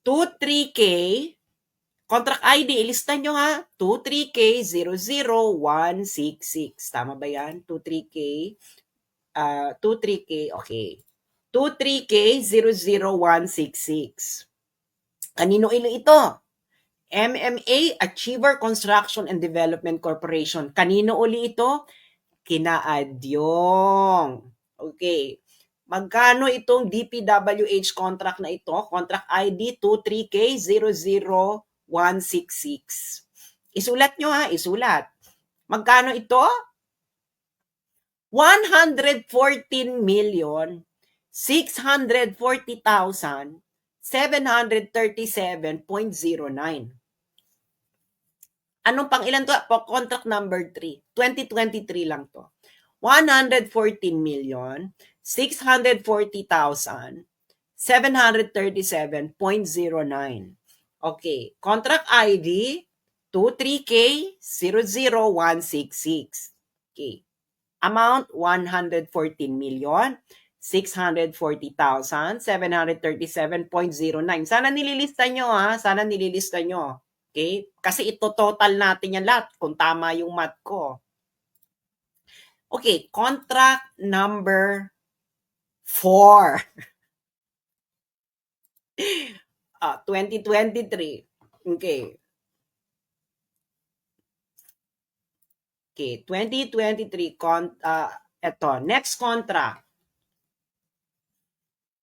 23K, contract ID, ilista nyo ha, 23K00166. Tama ba yan? 23K, uh, 23K, okay. 23K00166. Kanino ilo ito? MMA Achiever Construction and Development Corporation. Kanino uli ito? Kina Adyong. Okay. Magkano itong DPWH contract na ito? Contract ID 23K00166. Isulat nyo ha, isulat. Magkano ito? 114 million 640,000 737.09. Anong pang ilan to? Po, contract number 3. 2023 lang to. 114 million 640,000 737.09. Okay. Contract ID 23K00166. Okay. Amount 114 million 640,737.09. Sana nililista nyo ha. Sana nililista nyo. Okay? Kasi ito total natin yan lahat kung tama yung math ko. Okay, contract number 4. ah, 2023. Okay. Okay, 2023 con uh, eto, next contract.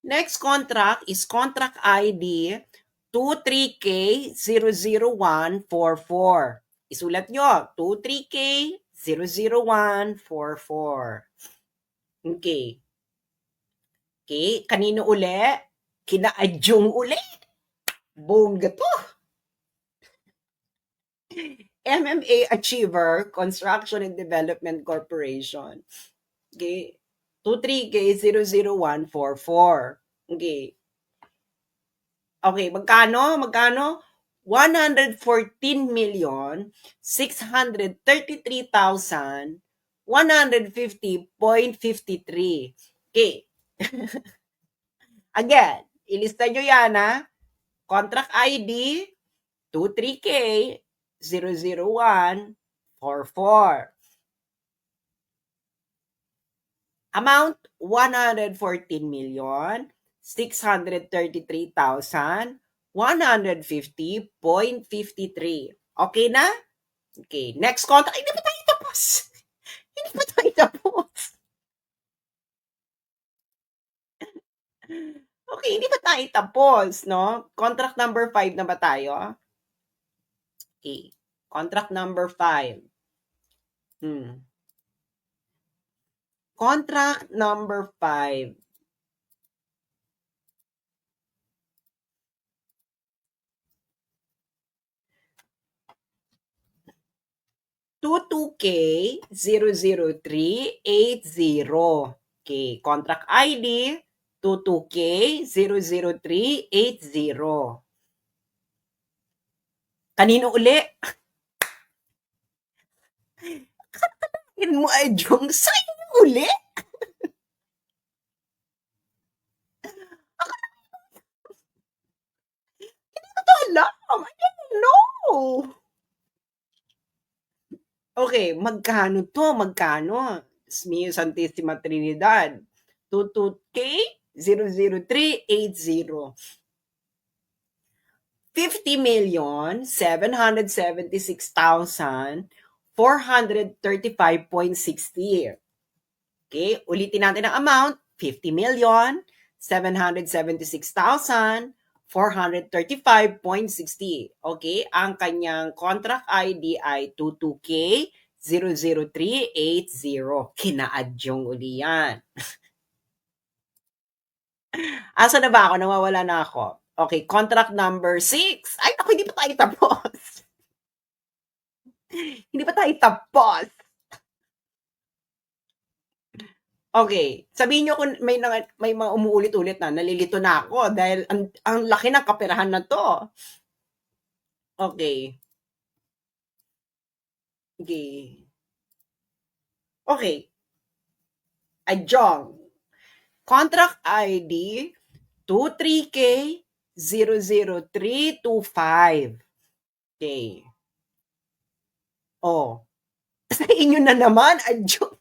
Next contract is contract ID 23K00144. Isulat nyo, 23K00144. Okay. Okay, kanino uli? Kina Adjong uli. Bongga to. MMA Achiever Construction and Development Corporation. Okay. 23K00144. Okay. Okay, magkano? Magkano? 114 million 633,000 150.53. Okay. Again, ilista nyo yan ha. Contract ID 23K 00144. Amount 114 million 633,150.53. Okay na? Okay, next contract. Hindi pa tayo tapos. Hindi pa tayo tapos. Okay, hindi pa tayo tapos, no? Contract number 5 na ba tayo? Okay. Contract number 5. Hmm. Contract number 5. 22K00380. Okay, contract ID 22K00380. Kanino uli? Kanain mo ay Jong sa'yo uli? Hindi to alam. I don't know. Okay, magkano to? Magkano? Mio Santissima Trinidad. 22K 00380. 50 million 776,435.60. Okay, ulitin natin ang amount. 50 million 776,000 435.60. Okay, ang kanyang contract ID ay 22K 00380. Kina-adjong uli yan. Asa na ba ako? Nawawala na ako. Okay, contract number 6. Ay, ako, hindi pa tayo tapos. hindi pa tayo tapos. Okay, sabihin niyo kung may may mga umuulit-ulit na, nalilito na ako dahil ang, ang laki ng kaperahan na to. Okay. Okay. Okay. Adjong. Contract ID 23K 00325. Okay. Oh. Sa inyo na naman, adyo.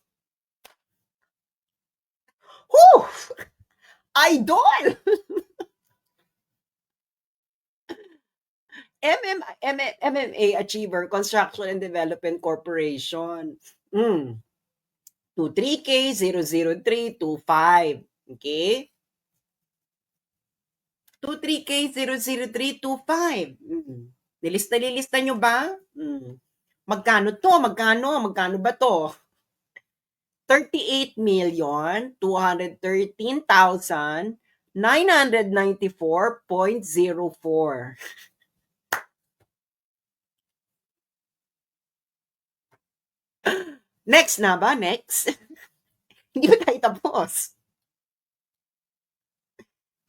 Whew! Idol! MM, MM, MMA Achiever Construction and Development Corporation. Mm. 23K 00325. Okay? 23K 00325. Mm. Nilista, nilista nyo ba? Mm. Magkano to? Magkano? Magkano ba to? 38 million 213,994.04. Next na ba? Next? Hindi ba tayo tapos?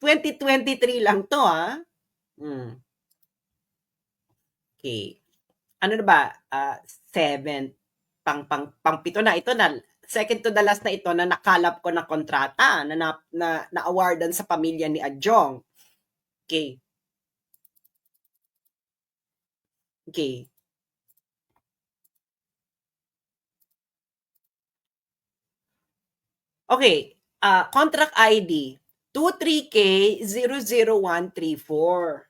2023 lang to, ah. Hmm. Okay. Ano na ba? Uh, seven. Pang, pang, pang pito na. Ito na. Second to the last na ito na nakalap ko na kontrata na na, na, na awardan sa pamilya ni Adjong. Okay. Okay. Okay, uh, contract ID 23K00134.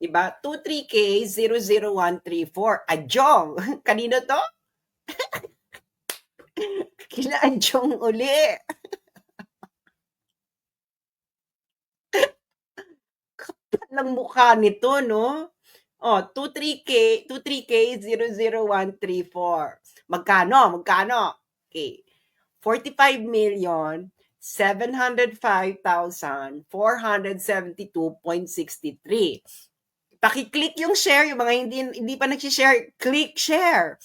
Diba? 23K00134. Adjong. Kanino to? Kila Adjong uli. Kapal lang mukha nito, no? Oh, 23K, 23K00134. Magkano? Magkano? Okay. 45 million 705,472.63. Paki-click yung share, yung mga hindi, hindi pa nag-share, click share.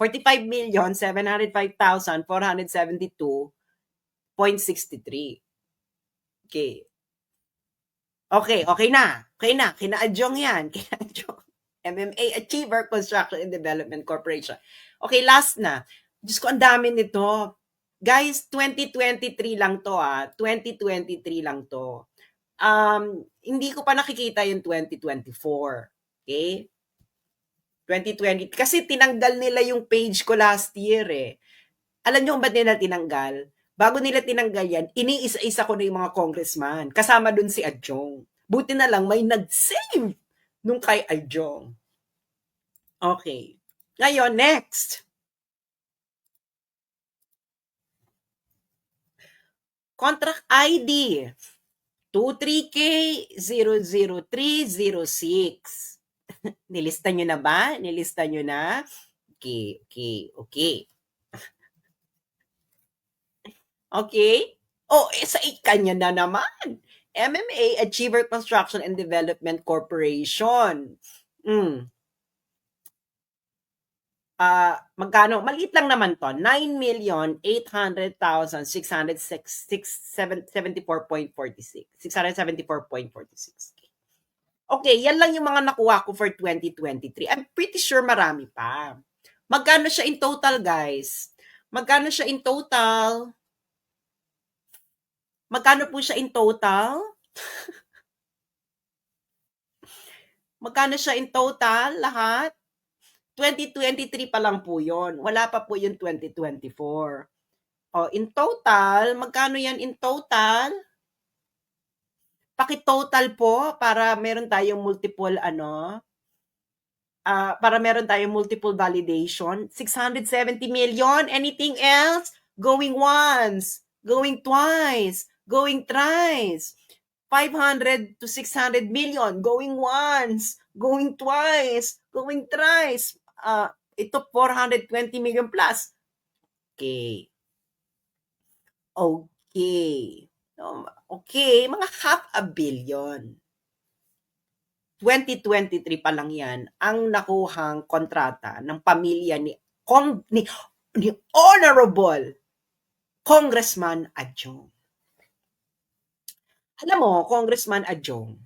45 million 705,472.63. Okay. Okay, okay na. Okay na. Kina-adjong yan. Kina-adjong. MMA Achiever Construction and Development Corporation. Okay, last na. Diyos ko, ang dami nito. Guys, 2023 lang to ah. 2023 lang to. Um, hindi ko pa nakikita yung 2024. Okay? 2020. Kasi tinanggal nila yung page ko last year eh. Alam nyo kung ba't nila tinanggal? Bago nila tinanggal yan, iniisa-isa ko na yung mga congressman. Kasama dun si Adjong. Buti na lang may nag-save nung kay Adjong. Okay. Ngayon, next. Contract ID 23K00306. Nilista nyo na ba? Nilista nyo na? Okay, okay, okay. Okay? Oh, eh, sa ikanya na naman. MMA Achiever Construction and Development Corporation. Mm uh, magkano? Maliit lang naman to. 9,800,674.46. 674.46. Okay, yan lang yung mga nakuha ko for 2023. I'm pretty sure marami pa. Magkano siya in total, guys? Magkano siya in total? Magkano po siya in total? Magkano siya in total lahat? 2023 pa lang po yon. Wala pa po yung 2024. Oh, in total, magkano yan in total? Paki-total po para meron tayong multiple ano, uh, para meron tayong multiple validation. 670 million. Anything else? Going once, going twice, going thrice. 500 to 600 million. Going once, going twice, going thrice uh, ito 420 million plus. Okay. Okay. Okay, mga half a billion. 2023 pa lang yan ang nakuhang kontrata ng pamilya ni Kong ni, ni Honorable Congressman Adjong. Alam mo, Congressman Adjong,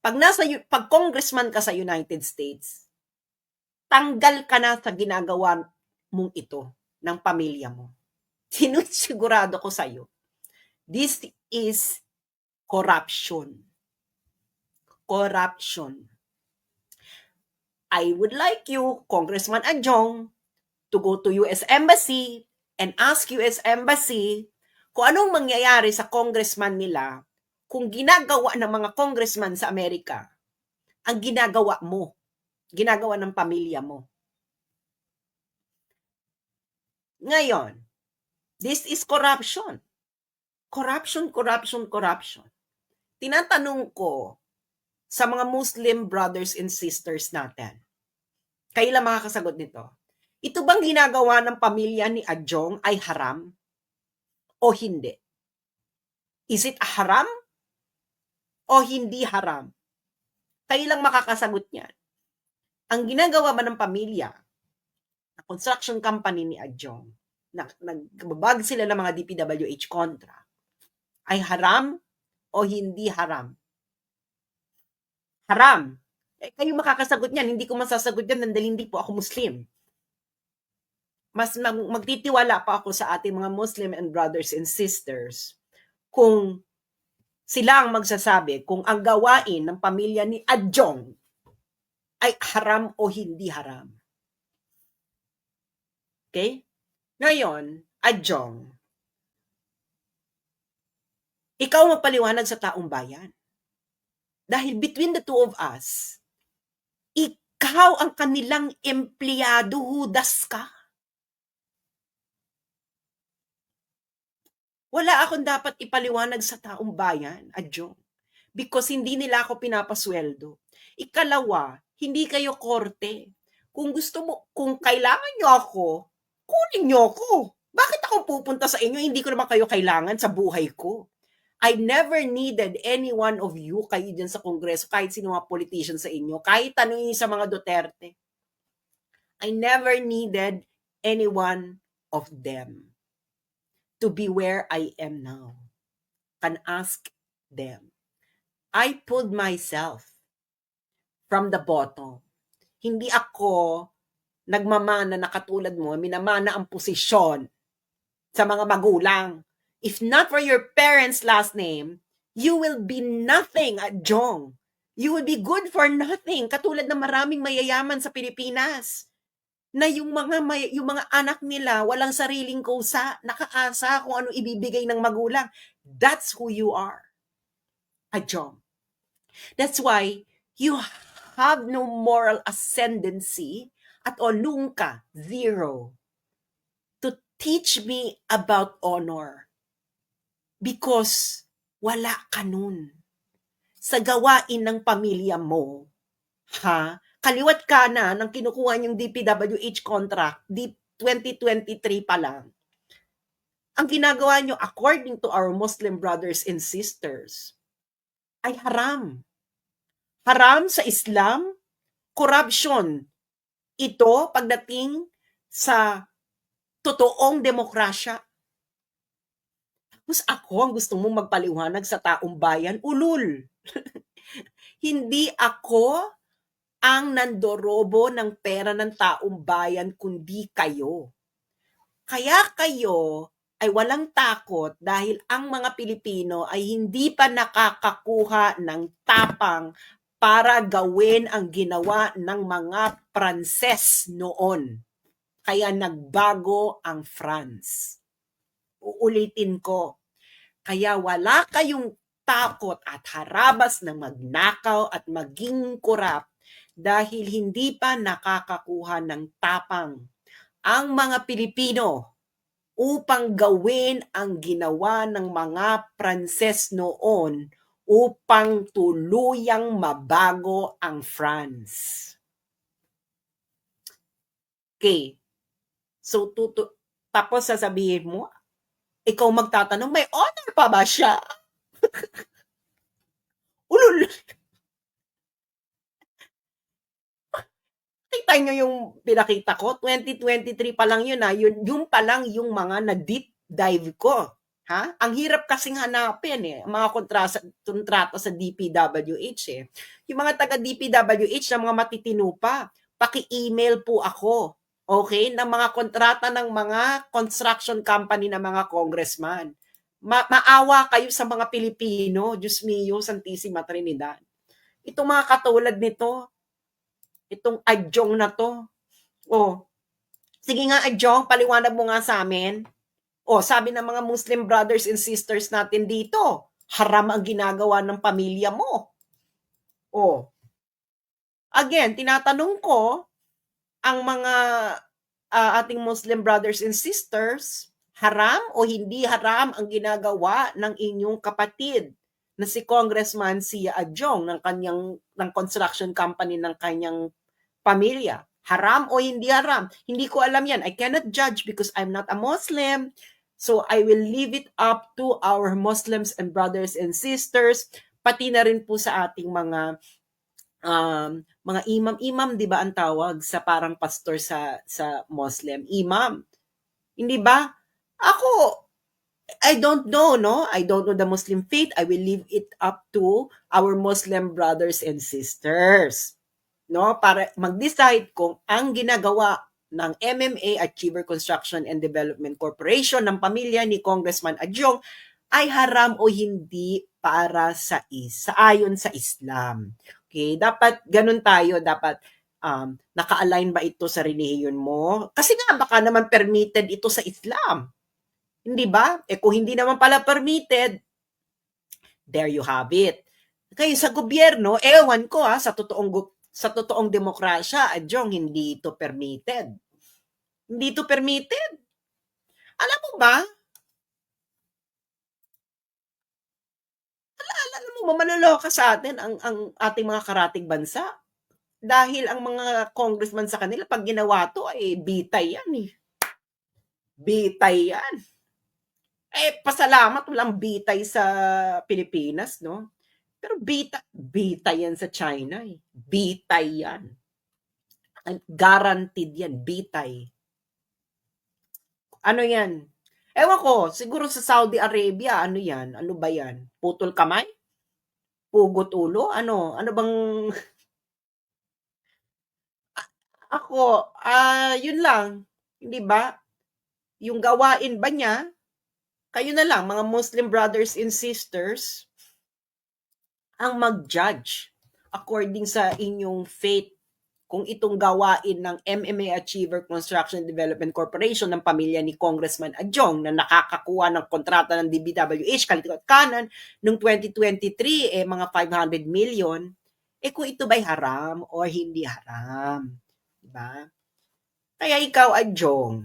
pag nasa pag congressman ka sa United States, tanggal ka na sa ginagawa mong ito ng pamilya mo. Sinusigurado ko sa iyo, this is corruption. corruption. I would like you, Congressman Adjong, to go to US Embassy and ask US Embassy kung anong mangyayari sa congressman nila kung ginagawa ng mga congressman sa Amerika ang ginagawa mo, ginagawa ng pamilya mo. Ngayon, this is corruption. Corruption, corruption, corruption. Tinatanong ko sa mga Muslim brothers and sisters natin, kayo lang makakasagot nito. Ito bang ginagawa ng pamilya ni Adjong ay haram o hindi? Is it haram o hindi haram? Kayo lang makakasagot niyan. Ang ginagawa ba ng pamilya, na construction company ni Adjong, na nagbabag sila ng mga DPWH kontra, ay haram o hindi haram? Haram. Eh, kayo makakasagot niyan. Hindi ko masasagot yan dahil hindi po ako Muslim. Mas mag- magtitiwala pa ako sa ating mga Muslim and brothers and sisters kung sila ang magsasabi kung ang gawain ng pamilya ni Adjong ay haram o hindi haram. Okay? Ngayon, Adjong, ikaw magpaliwanag sa taong bayan. Dahil between the two of us, ikaw ang kanilang empleyado, hudas ka. Wala akong dapat ipaliwanag sa taong bayan, Adjong. Because hindi nila ako pinapasweldo. Ikalawa, hindi kayo korte. Kung gusto mo, kung kailangan nyo ako, kunin nyo ako. Bakit ako pupunta sa inyo? Hindi ko naman kayo kailangan sa buhay ko. I never needed any one of you, kayo dyan sa Kongreso, kahit sino mga politician sa inyo, kahit tanongin sa mga Duterte. I never needed any one of them to be where I am now. Can ask them. I pulled myself from the bottom. Hindi ako nagmamana na katulad mo, minamana ang posisyon sa mga magulang. If not for your parents' last name, you will be nothing at Jong. You will be good for nothing. Katulad ng maraming mayayaman sa Pilipinas na yung mga may, yung mga anak nila walang sariling kusa, nakaasa kung ano ibibigay ng magulang. That's who you are. Ajong. That's why you have no moral ascendancy at olung ka, zero, to teach me about honor. Because wala ka nun. Sa gawain ng pamilya mo, ha? Kaliwat ka na ng kinukuha niyong DPWH contract, di 2023 pa lang. Ang ginagawa niyo according to our Muslim brothers and sisters ay haram. Haram sa Islam, corruption. Ito pagdating sa totoong demokrasya. Tapos ako ang gusto mong magpaliwanag sa taong bayan, ulul. Hindi ako ang nandorobo ng pera ng taong bayan kundi kayo. Kaya kayo ay walang takot dahil ang mga Pilipino ay hindi pa nakakakuha ng tapang para gawin ang ginawa ng mga Pranses noon. Kaya nagbago ang France. Uulitin ko. Kaya wala kayong takot at harabas ng magnakaw at maging korap dahil hindi pa nakakakuha ng tapang ang mga Pilipino upang gawin ang ginawa ng mga Pranses noon upang tuluyang mabago ang France. Okay. So, tutu tapos sasabihin mo, ikaw magtatanong, may honor pa ba siya? Ulul! Kita nyo yung pinakita ko, 2023 pa lang yun ha, yun, yun pa lang yung mga na-deep dive ko. Ha? Ang hirap kasing hanapin eh, mga kontrata, kontrata sa DPWH eh. Yung mga taga DPWH na mga matitino pa, paki-email po ako. Okay? Ng mga kontrata ng mga construction company ng mga congressman. Ma- maawa kayo sa mga Pilipino, Diyos mio, Santissima Trinidad. Itong mga katulad nito, itong adjong na to. Oh, sige nga adjong, paliwanag mo nga sa amin. Oh, sabi ng mga Muslim brothers and sisters natin dito, haram ang ginagawa ng pamilya mo. Oh. Again, tinatanong ko ang mga ah, ating Muslim brothers and sisters, haram o hindi haram ang ginagawa ng inyong kapatid na si Congressman Sia Adjong ng kanyang ng construction company ng kanyang pamilya. Haram o hindi haram? Hindi ko alam yan. I cannot judge because I'm not a Muslim. So I will leave it up to our Muslims and brothers and sisters, pati na rin po sa ating mga um, mga imam-imam, 'di ba ang tawag sa parang pastor sa sa Muslim, imam. Hindi ba? Ako I don't know, no? I don't know the Muslim faith. I will leave it up to our Muslim brothers and sisters. No? Para mag-decide kung ang ginagawa ng MMA Achiever Construction and Development Corporation ng pamilya ni Congressman Adjong ay haram o hindi para sa isa ayon sa Islam. Okay, dapat ganun tayo, dapat um, naka-align ba ito sa relihiyon mo? Kasi nga baka naman permitted ito sa Islam. Hindi ba? Eh kung hindi naman pala permitted, there you have it. Kayo sa gobyerno, ewan ko ha, sa totoong sa totoong demokrasya, adjong hindi ito permitted. Hindi ito permitted. Alam mo ba? Alam mo ba, maloloka sa atin ang, ang ating mga karating bansa. Dahil ang mga congressman sa kanila, pag ginawa to, ay bitay yan eh. Bitay yan. Eh, pasalamat walang bitay sa Pilipinas, no? Pero bita, bitay yan sa China eh. Bitay yan. Guaranteed yan, bitay. Ano yan? Ewan ko, siguro sa Saudi Arabia, ano yan? Ano ba yan? Putol kamay? Pugot ulo? Ano? Ano bang... Ako, ah, yun lang. Hindi ba? Yung gawain ba niya, kayo na lang, mga Muslim brothers and sisters, ang mag-judge according sa inyong faith kung itong gawain ng MMA Achiever Construction Development Corporation ng pamilya ni Congressman Adjong na nakakakuha ng kontrata ng DBWH, Kalitikot Kanan, noong 2023, eh mga 500 million, eh kung ito ba'y haram o hindi haram. Diba? Kaya ikaw, Adjong,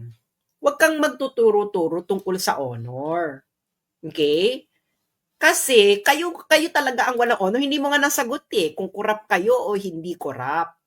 huwag kang magtuturo-turo tungkol sa honor. Okay? Kasi kayo kayo talaga ang walang honor. Hindi mo nga nasagot eh kung corrupt kayo o hindi corrupt.